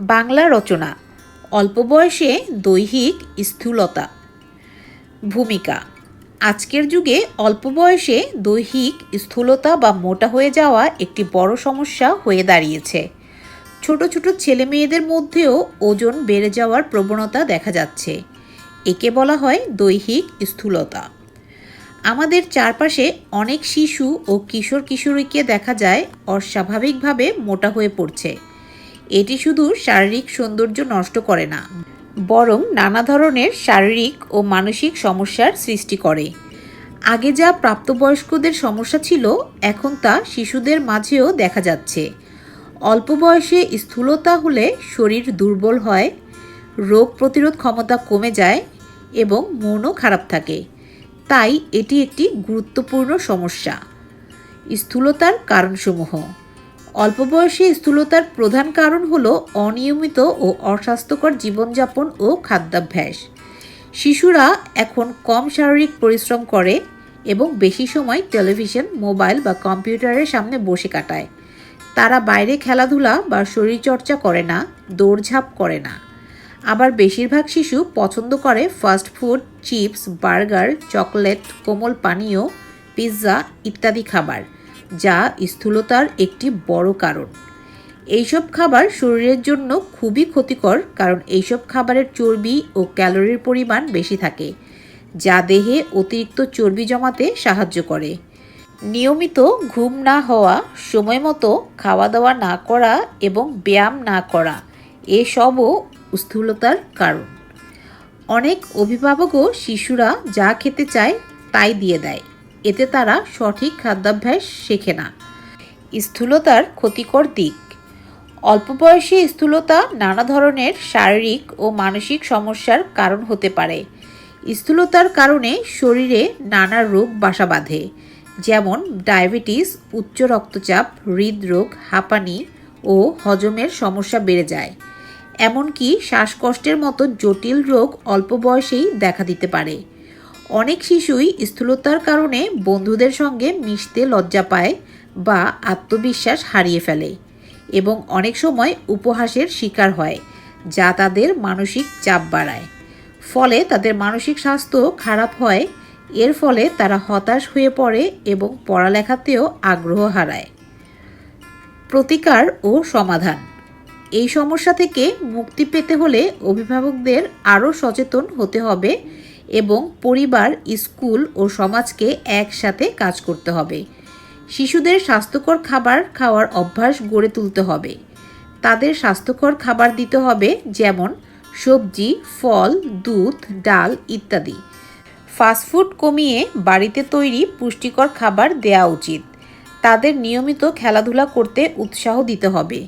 বাংলা রচনা। অল্প বয়সে দৈহিক স্থূলতা। ভূমিকা। আজকের যুগে অল্প বয়সে দৈহিক স্থূলতা বা মোটা হয়ে যাওয়া একটি বড় সমস্যা হয়ে দাঁড়িয়েছে। ছোট ছোট ছেলে মেয়েদের মধ্যেও ওজন বেড়ে যাওয়ার প্রবণতা দেখা যাচ্ছে। একে বলা হয় দৈহিক স্থূলতা। আমাদের চারপাশে অনেক শিশু ও কিশোর কিশোরীকে দেখা যায় অস্বাভাবিকভাবে মোটা হয়ে পড়ছে। এটি শুধু শারীরিক সৌন্দর্য নষ্ট করে না, বরং নানা ধরনের শারীরিক ও মানসিক সমস্যার সৃষ্টি করে। আগে যা প্রাপ্তবয়স্কদের সমস্যা ছিল, এখন তা শিশুদের মাঝেও দেখা যাচ্ছে। অল্প বয়সে স্থূলতা হলে শরীর দুর্বল হয়, রোগ প্রতিরোধ ক্ষমতা কমে যায় এবং মনও খারাপ থাকে। তাই এটি একটি গুরুত্বপূর্ণ সমস্যা। স্থূলতার কারণসমূহ। অল্প বয়সে স্থূলতার প্রধান কারণ হলো অনিয়মিত ও অস্বাস্থ্যকর জীবনযাপন ও খাদ্যাভ্যাস। শিশুরা এখন কম শারীরিক পরিশ্রম করে এবং বেশি সময় টেলিভিশন, মোবাইল বা কম্পিউটারের সামনে বসে কাটায়। তারা বাইরে খেলাধুলা বা শরীরচর্চা করে না, দৌড়ঝাঁপ করে না। আবার বেশিরভাগ শিশু পছন্দ করে fast food, chips, burger, chocolate, কোমল পানীয়, পিৎজা ইত্যাদি খাবার। যা স্থূলতার একটি বড় কারণ। এইসব খাবার শরীরের জন্য খুবই ক্ষতিকর, কারণ এইসব খাবারের চর্বি ও ক্যালোরির পরিমাণ বেশি থাকে, যা দেহে অতিরিক্ত চর্বি জমাতে সাহায্য করে। নিয়মিত ঘুম না হওয়া, সময় মতো খাওয়া দাওয়া না করা এবং ব্যায়াম না করা এসবও স্থূলতার কারণ। অনেক অভিভাবকও শিশুরা যা খেতে চায় তাই দিয়ে দেয়। এতে তারা সঠিক খাদ্যাভ্যাস শেখে না। স্থূলতার ক্ষতিকর দিক। অল্প বয়সে স্থূলতা নানা ধরনের শারীরিক ও মানসিক সমস্যার কারণ হতে পারে। স্থূলতার কারণে শরীরে নানা রোগ বাসা বাঁধে, যেমন ডায়াবেটিস, উচ্চ রক্তচাপ, হৃদরোগ, হাঁপানি ও হজমের সমস্যা বেড়ে যায়। এমনকি শ্বাসকষ্টের মতো জটিল রোগ অল্প বয়সেই দেখা দিতে পারে। অনেক শিশুই স্থূলতার কারণে বন্ধুদের সঙ্গে মিশতে লজ্জা পায় বা আত্মবিশ্বাস হারিয়ে ফেলে এবং অনেক সময় উপহাসের শিকার হয়, যা তাদের মানসিক চাপ বাড়ায়। ফলে তাদের মানসিক স্বাস্থ্য খারাপ হয়, এর ফলে তারা হতাশ হয়ে পড়ে এবং পড়ালেখাতেও আগ্রহ হারায়। প্রতিকার ও সমাধান। এই সমস্যা থেকে মুক্তি পেতে হলে অভিভাবকদের আরও সচেতন হতে হবে এবং পরিবার, স্কুল ও সমাজকে একসাথে কাজ করতে হবে। শিশুদের স্বাস্থ্যকর খাবার খাওয়ার অভ্যাস গড়ে তুলতে হবে। তাদের স্বাস্থ্যকর খাবার দিতে হবে যেমন সবজি, ফল, দুধ, ডাল ইত্যাদি। ফাস্টফুড কমিয়ে বাড়িতে তৈরি পুষ্টিকর খাবার দেওয়া উচিত। তাদের নিয়মিত খেলাধুলা করতে উৎসাহ দিতে হবে।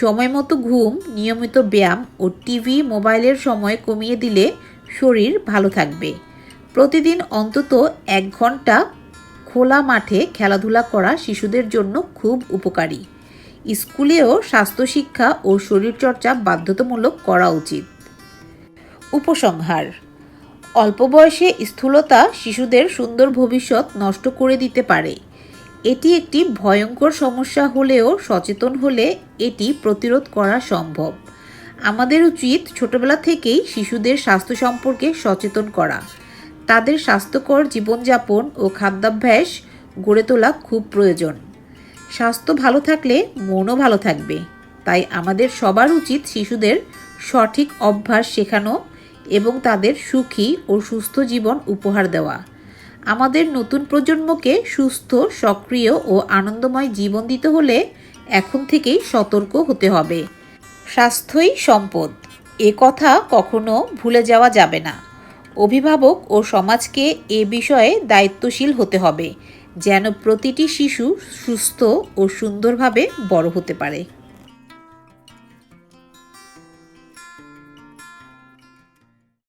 সময় মতো ঘুম, নিয়মিত ব্যায়াম ও টিভি, মোবাইলের সময় কমিয়ে দিলে শরীর ভালো থাকবে। প্রতিদিন অন্তত এক ঘণ্টা খোলা মাঠে খেলাধুলা করা শিশুদের জন্য খুব উপকারী। স্কুলেও স্বাস্থ্য শিক্ষা ও শরীরচর্চা বাধ্যতামূলক করা উচিত। উপসংহার। অল্প বয়সে স্থূলতা শিশুদের সুন্দর ভবিষ্যৎ নষ্ট করে দিতে পারে। এটি একটি ভয়ঙ্কর সমস্যা হলেও সচেতন হলে এটি প্রতিরোধ করা সম্ভব। আমাদের উচিত ছোটবেলা থেকেই শিশুদের স্বাস্থ্য সম্পর্কে সচেতন করা। তাদের স্বাস্থ্যকর জীবনযাপন ও খাদ্যাভ্যাস গড়ে তোলা খুব প্রয়োজন। স্বাস্থ্য ভালো থাকলে মনও ভালো থাকবে। তাই আমাদের সবার উচিত শিশুদের সঠিক অভ্যাস শেখানো এবং তাদের সুখী ও সুস্থ জীবন উপহার দেওয়া। আমাদের নতুন প্রজন্মকে সুস্থ, সক্রিয় ও আনন্দময় জীবন দিতে হলে এখন থেকেই সতর্ক হতে হবে। স্বাস্থ্যই সম্পদ। এ কথা কখনো ভুলে যাওয়া যাবে না। অভিভাবক ও সমাজকে এ বিষয়ে দায়িত্বশীল হতে হবে, যেন প্রতিটি শিশু সুস্থ ও সুন্দরভাবে বড় হতে পারে।